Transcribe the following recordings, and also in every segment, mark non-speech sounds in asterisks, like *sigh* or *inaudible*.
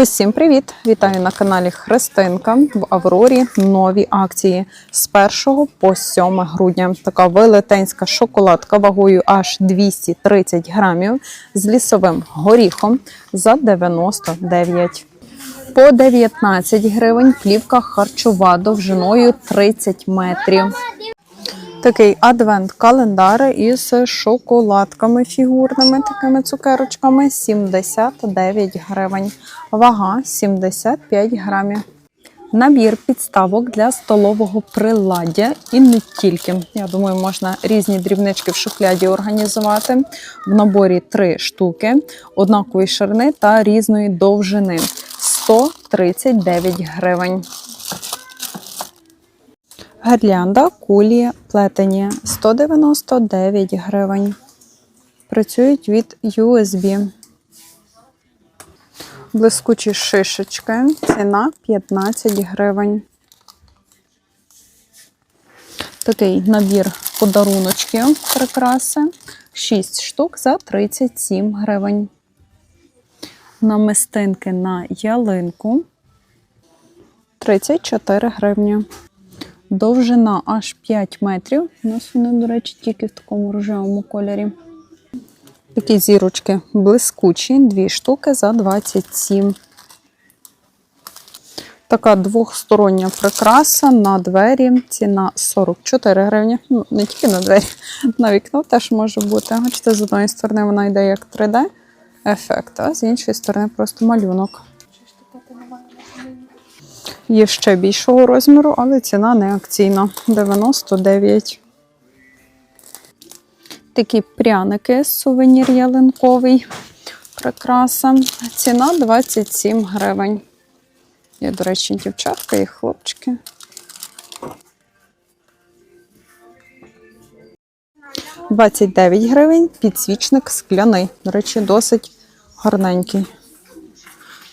Усім привіт! Вітаю на каналі Христинка в Аврорі. Нові акції з 1 по 7 грудня. Така велетенська шоколадка вагою аж 230 грамів з лісовим горіхом за 99. По 19 гривень плівка харчова довжиною 30 метрів. Такий адвент-календар із шоколадками фігурними, такими цукерочками 79 гривень. Вага 75 грамів. Набір підставок для столового приладдя і не тільки. Я думаю, можна різні дрібнички в шухляді організувати. В наборі три штуки, однакової ширини та різної довжини 139 гривень. Гірлянда кулі плетені 199 гривень. Працюють від USB. Блискучі шишечки. Ціна 15 гривень. Такий набір подаруночків прикраси. 6 штук за 37 гривень. Намистинки на ялинку 34 гривні. Довжина аж 5 метрів. У нас вони, до речі, тільки в такому рожевому кольорі. Такі зірочки блискучі, дві штуки за 27. Така двохстороння прикраса на двері. Ціна 44 гривні. Ну, не тільки на двері, *laughs* на вікно теж може бути. Бачите, з одної сторони вона йде як 3D-ефект, а з іншої сторони просто малюнок. Є ще більшого розміру, але ціна не акційна 99. Такі пряники сувенір ялинковий. Прикраса. Ціна 27 гривень. Є, до речі, дівчатка і хлопчики. Двадцять дев'ять гривень підсвічник скляний. До речі, досить гарненький.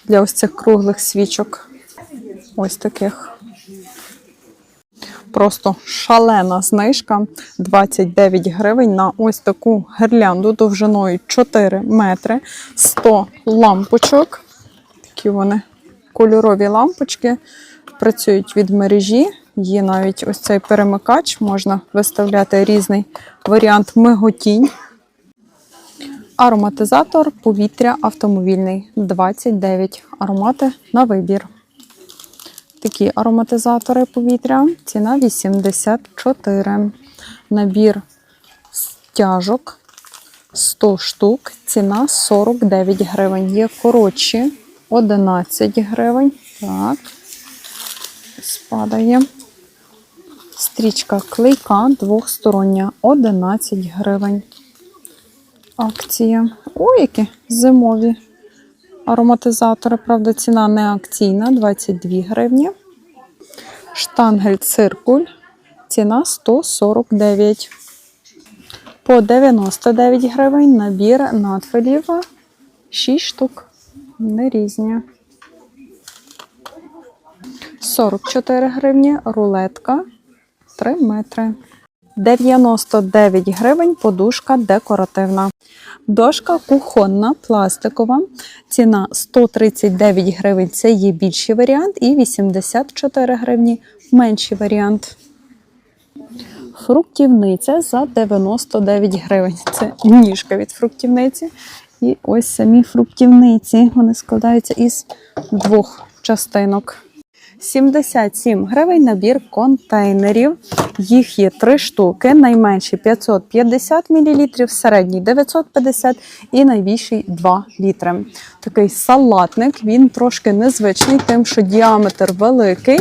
Для ось цих круглих свічок. Ось таких. Просто шалена знижка 29 гривень на ось таку гірлянду довжиною 4 метри, 100 лампочок. Такі вони кольорові лампочки працюють від мережі. Є навіть ось цей перемикач, можна виставляти різний варіант миготінь. Ароматизатор повітря автомобільний 29 аромати на вибір. Такі ароматизатори повітря. Ціна 84. Набір стяжок 100 штук. Ціна 49 гривень. Є коротші 11 гривень. Так. Спадає. Стрічка клейка двохстороння 11 гривень. Акція. Ой, які зимові ароматизатори. Правда, ціна не акційна 22 гривні. Штангель циркуль. Ціна 149. По 99 гривень набір надфилів 6 штук. Не різні. 44 гривні рулетка 3 метри. 99 гривень подушка декоративна. Дошка кухонна, пластикова. Ціна 139 гривень це є більший варіант, і 84 гривні менший варіант. Фруктівниця за 99 гривень. Це ніжка від фруктівниці. І ось самі фруктівниці. Вони складаються із двох частинок. 77 гривень набір контейнерів. Їх є три штуки. Найменший 550 мл, середній 950 і найбільший 2 літри. Такий салатник, він трошки незвичний, тим, що діаметр великий,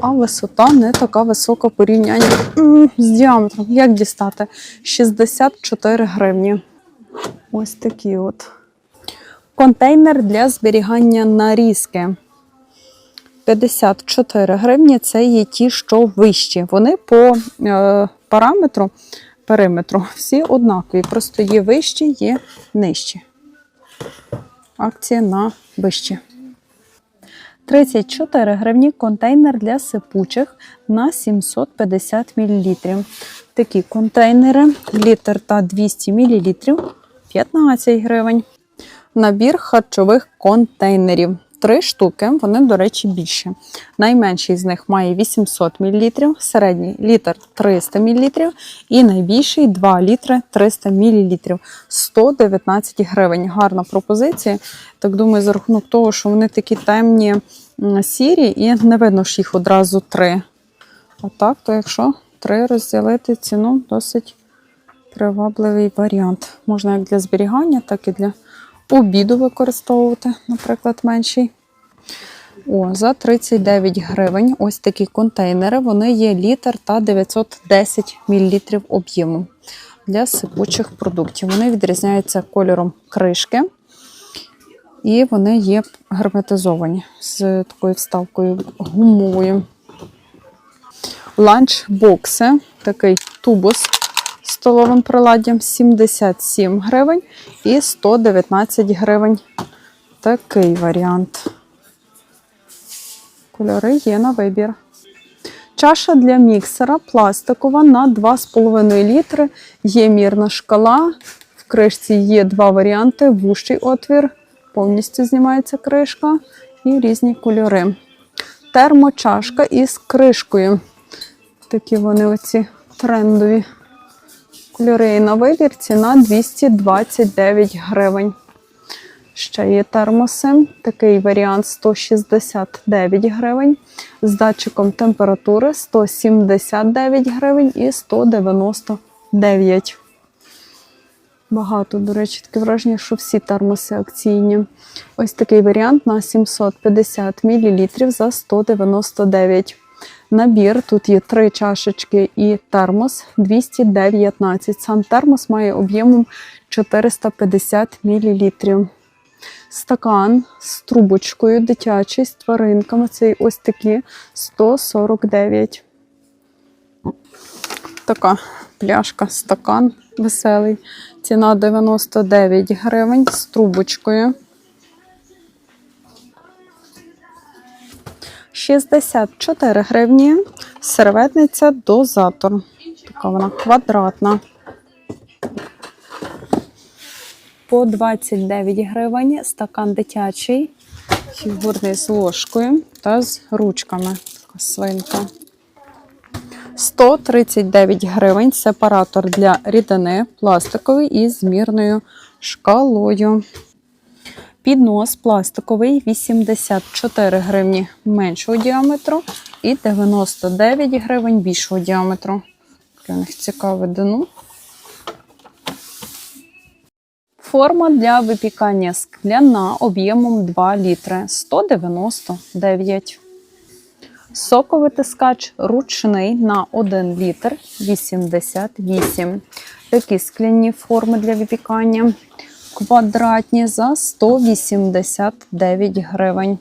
а висота не така висока в порівнянні з діаметром. Як дістати? 64 гривні. Ось такі от. Контейнер для зберігання нарізки. 54 гривні це є ті, що вищі. Вони по е, параметру, периметру всі однакові. Просто є вищі, є нижчі. Акція на вищі. 34 гривні контейнер для сипучих на 750 мл. Такі контейнери, літр та 200 мл 15 гривень. Набір харчових контейнерів три штуки, вони, до речі, більші. Найменший з них має 800 мл, середній літр 300 мл і найбільший 2 літри 300 мл. 119 гривень. Гарна пропозиція. Так думаю, за рахунок того, що вони такі темні сірі, і не видно ж їх одразу три. Отак, то якщо три розділити ціну, досить привабливий варіант. Можна як для зберігання, так і для обіду використовувати, наприклад, менший. О, за 39 гривень ось такі контейнери. Вони є літр та 910 мл об'єму для сипучих продуктів. Вони відрізняються кольором кришки. І вони є герметизовані з такою вставкою гумовою. Ланчбокси, такий тубус столовим приладдям 77 гривень і 119 гривень. Такий варіант. Кольори є на вибір. Чаша для міксера пластикова на 2,5 літри. Є мірна шкала. В кришці є два варіанти: вущий отвір, повністю знімається кришка і різні кольори. Термочашка із кришкою. Такі вони оці трендові кольори І на вибір. Ціна 229 гривень. Ще є термоси. Такий варіант 169 гривень. З датчиком температури 179 гривень і 199. Багато, до речі, таке враження, що всі термоси акційні. Ось такий варіант на 750 мл за 199. Набір тут є три чашечки і термос 219. Сам термос має об'ємом 450 мл. Стакан з трубочкою дитячий з тваринками. Це ось такі 149. Така пляшка, стакан веселий. Ціна 99 гривень з трубочкою. 64 гривні. Серветниця дозатор. Така вона квадратна. По 29 гривень стакан дитячий, фігурний з ложкою та з ручками. Така свинка. 139 гривень сепаратор для рідини пластиковий із змірною шкалою. Піднос пластиковий 84 гривні меншого діаметру і 99 гривень більшого діаметру. Таке них цікаве дно. Форма для випікання скляна об'ємом 2 літри 199. Соковитискач ручний на 1 літр 88. Такі скляні форми для випікання квадратні за 189 гривень.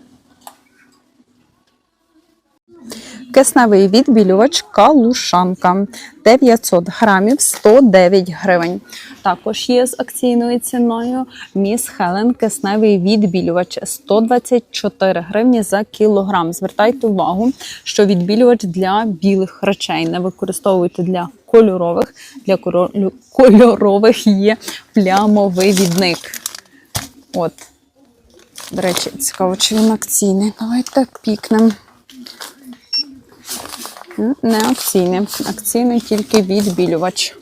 Кисневий відбілювач калушанка 900 грамів 109 гривень. Також є з акційною ціною Міс Хелен кисневий відбілювач 124 гривні за кілограм. Звертайте увагу, що відбілювач для білих речей не використовуйте для кольорових. Для кольорових є плямовий відник. От. До речі, цікаво, чи він акційний. Давайте пікнемо. Не акційний. Акційний тільки відбілювач.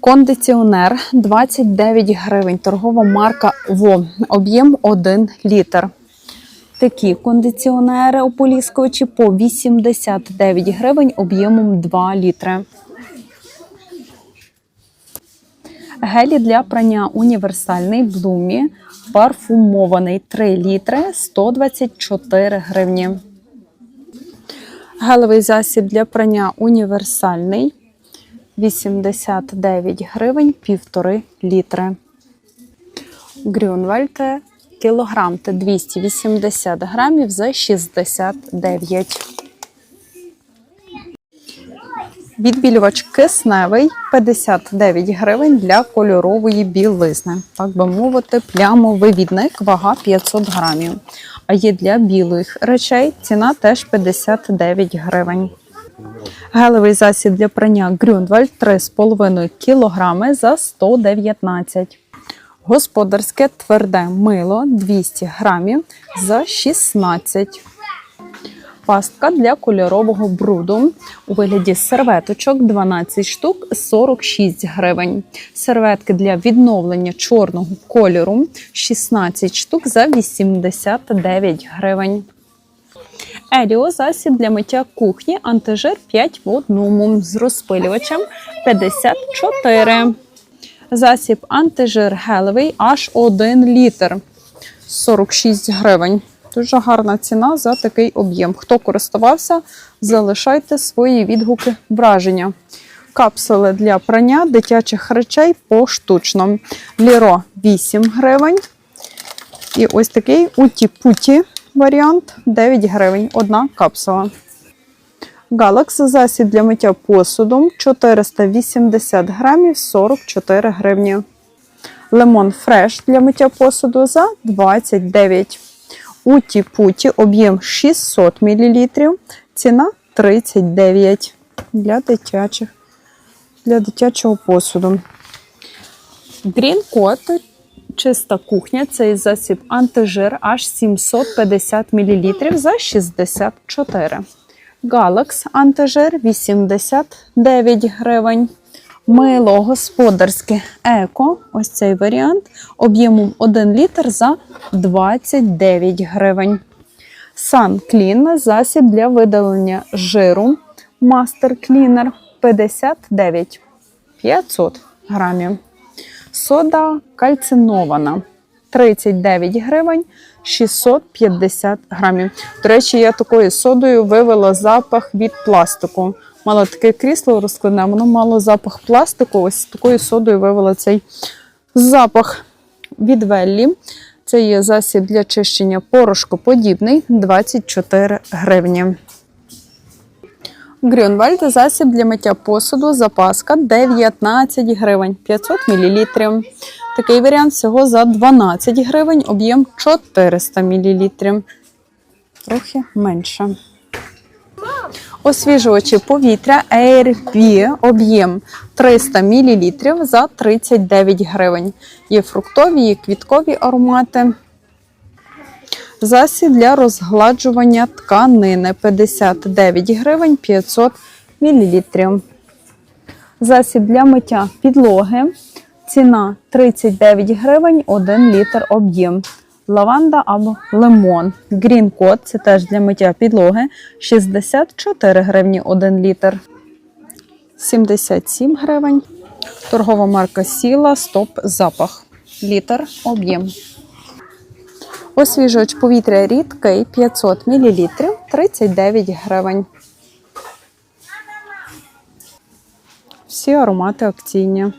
Кондиціонер 29 гривень. Торгова марка ВО. Об'єм 1 літр. Такі кондиціонери ополіскувачі по 89 гривень об'ємом 2 літри. Гелі для прання універсальний блумі парфумований 3 літри 124 гривні. Гелевий засіб для прання універсальний 89 гривень, півтори літри. Грюнвальд кілограм та 280 грамів за 69. Відбілювач кисневий 59 гривень для кольорової білизни. Так би мовити, плямовивідник, вага 500 грамів. А є для білих речей ціна теж 59 гривень. Гелевий засіб для прання Грюндвальд 3,5 кг за 119. Господарське тверде мило 200 грамів за 16. Пастка для кольорового бруду у вигляді серветочок 12 штук 46 гривень. Серветки для відновлення чорного кольору 16 штук за 89 гривень. Еліо засіб для миття кухні антижир 5 в одному з розпилювачем 54. Засіб антижир гелевий аж 1 літр 46 гривень. Дуже гарна ціна за такий об'єм. Хто користувався, залишайте свої відгуки враження. Капсули для прання дитячих речей поштучно. Ліро 8 гривень. І ось такий уті-путі варіант 9 гривень. Одна капсула. Галакс засіб для миття посуду 480 грамів 44 гривні. Лимон фреш для миття посуду за 29. Уті путі об'єм 600 мл. Ціна 39 для дитячих для дитячого посуду. Green Coat чиста кухня. Цей засіб антижир аж 750 мл за 64. Галакс антижир 89 гривень. Мило господарське еко, ось цей варіант, об'ємом 1 літр за 29 гривень. Sun Clean засіб для видалення жиру. Master Cleaner 59 500 грамів. Сода кальцинована 39 гривень 650 грамів. До речі, я такою содою вивела запах від пластику. Мала таке крісло розкладне, воно мало запах пластику. Ось такою содою вивела цей запах від Веллі. Це є засіб для чищення порошкоподібний 24 гривні. Грюнвальд засіб для миття посуду, запаска 19 гривень 500 мл. Такий варіант всього за 12 гривень, об'єм 400 мл. Трохи менше. Освіжувачі повітря AirV об'єм 300 мл за 39 гривень. Є фруктові, є квіткові аромати. Засіб для розгладжування тканини 59 гривень 500 мл. Засіб для миття підлоги. Ціна 39 гривень 1 літр об'єм. Лаванда або лимон. Green Code – це теж для миття підлоги 64 гривні 1 літр. 77 гривень. Торгова марка Сіла Стоп Запах. Літр об'єм. Освіжувач повітря рідкий 500 мл 39 гривень. Всі аромати акційні.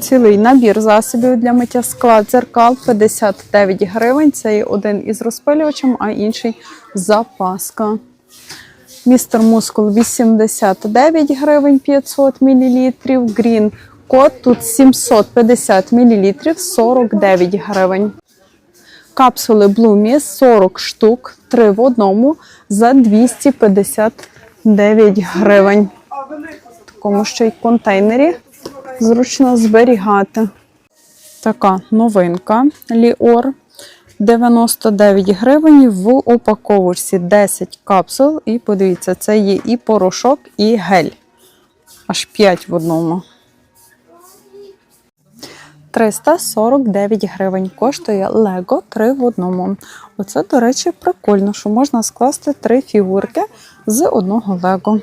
Цілий набір засобів для миття скла дзеркал 59 гривень. Це один із розпилювачем, а інший запаска. Містер Мускул 89 гривень 500 мл. Грін код тут 750 мл 49 гривень. Капсули Блумі 40 штук, 3 в одному за 259 гривень. В такому ще й контейнері зручно зберігати. Така новинка Ліор 99 гривень в упаковочці 10 капсул. І подивіться, це є і порошок, і гель. Аж 5 в одному. 349 гривень коштує Лего 3 в одному. Оце, до речі, прикольно, що можна скласти три фігурки з одного Лего.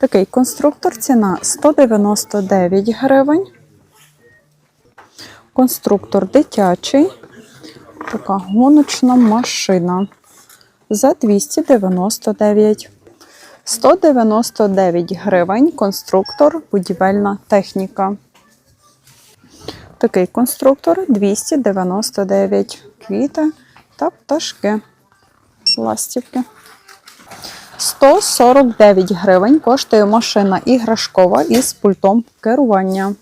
Такий конструктор ціна 199 гривень. Конструктор дитячий. Така гоночна машина за 299. 199 гривень. Конструктор, будівельна техніка. Такий конструктор 299 квіти та пташки. Ластівки. 149 гривень коштує машина іграшкова із пультом керування.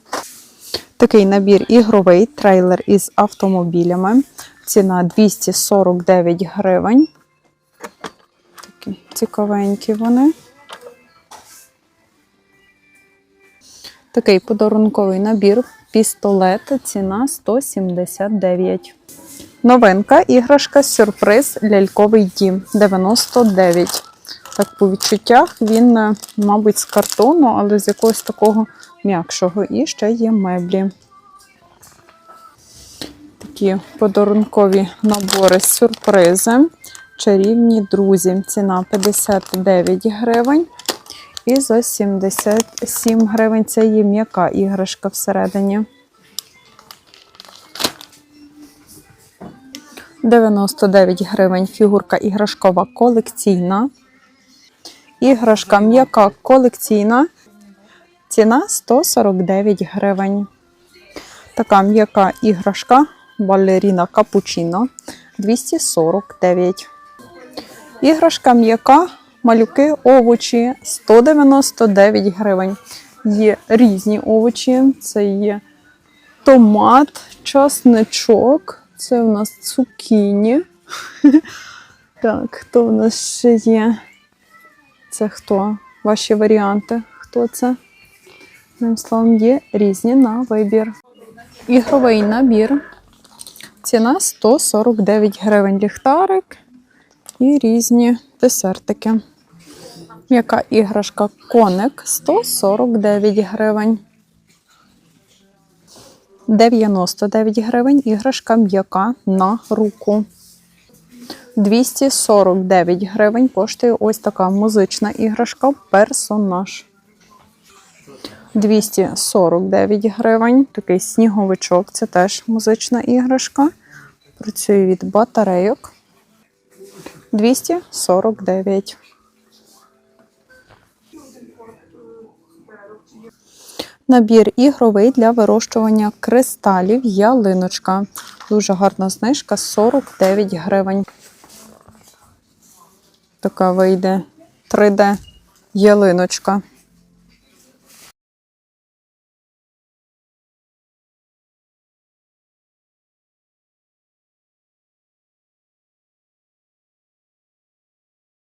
Такий набір ігровий трейлер із автомобілями. Ціна 249 гривень. Такі цікавенькі вони. Такий подарунковий набір пістолет, ціна 179. Новинка, іграшка, сюрприз, ляльковий дім 99. Так, по відчуттях він, е, мабуть, з картону, але з якогось такого м'якшого. І ще є меблі. Такі подарункові набори сюрпризи. Чарівні друзі. Ціна 59 гривень. І за 77 гривень це є м'яка іграшка всередині. 99 гривень фігурка іграшкова колекційна. Іграшка м'яка колекційна. Ціна 149 гривень. Така м'яка іграшка балеріна капучино 249. Іграшка м'яка, малюки, овочі 199 гривень. Є різні овочі. Це є томат, часничок. Це у нас цукіні. *laughs* Так, хто в нас ще є? Це хто? Ваші варіанти? Хто це? Одним словом, є різні на вибір. Ігровий набір. Ціна 149 гривень ліхтарик і різні десертики. М'яка іграшка коник 149 гривень. 99 гривень іграшка м'яка на руку. 249 гривень коштує ось така музична іграшка персонаж. 249 гривень. Такий сніговичок, це теж музична іграшка. Працює від батарейок. 249. Набір ігровий для вирощування кристалів ялиночка. Дуже гарна знижка 49 гривень. Така вийде 3D ялиночка.